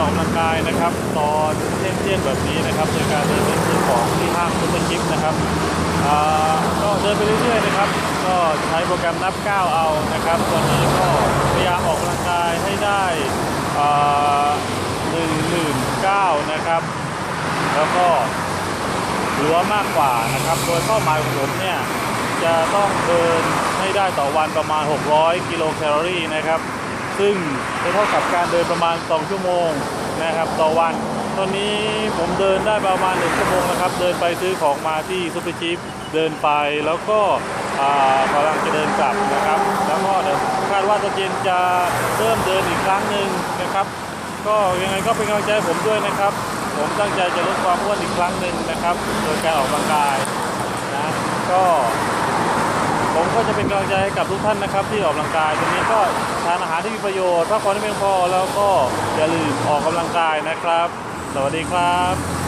ออกกำลังกายนะครับ ตอนเที่ยงเที่ยงแบบนี้นะครับโดยการเดินเล่นซื้อของที่ห้างซุปเปอร์คิปนะครับก็เดินไปเรื่อยๆนะครับ ก็ใช้โปรแกรมนับก้าวเอานะครับ ตอนนี้ก็พยายามออกกำลังกายให้ได้หนึ่งหมื่นเก้านะครับ แล้วก็หรือว่ามากกว่านะครับ โดยเป้าหมายของผมเนี่ยจะต้องเดินให้ได้ต่อวันประมาณ 600 กิโลแคลอรี่นะครับ ซึ่งจะเท่ากับการเดินประมาณ 2 ชั่วโมงนะครับต่อวัน ตอนนี้ผมเดินได้ประมาณ 1 ชั่วโมงนะครับ เดินไปซื้อของมาที่ซุปเปอร์ชิปเดินไปแล้วก็กำลังจะเดินกลับนะครับ แล้วก็คาดว่าตอนเย็นจะเริ่มเดินอีกครั้งหนึ่งนะครับ ก็ยังไงก็เป็นกำลังใจผมด้วยนะครับ ผมตั้งใจจะลดความอ้วนอีกครั้งหนึ่งนะครับ โดยการออกกำลังกายนะก็ ก็จะเป็นกำลังใจให้กับทุกท่านนะครับ ที่ออกกำลังกายตรงนี้ก็ทานอาหารที่มีประโยชน์พักผ่อนให้เพียงพอแล้วก็อย่าลืมออกกำลังกายนะครับ สวัสดีครับ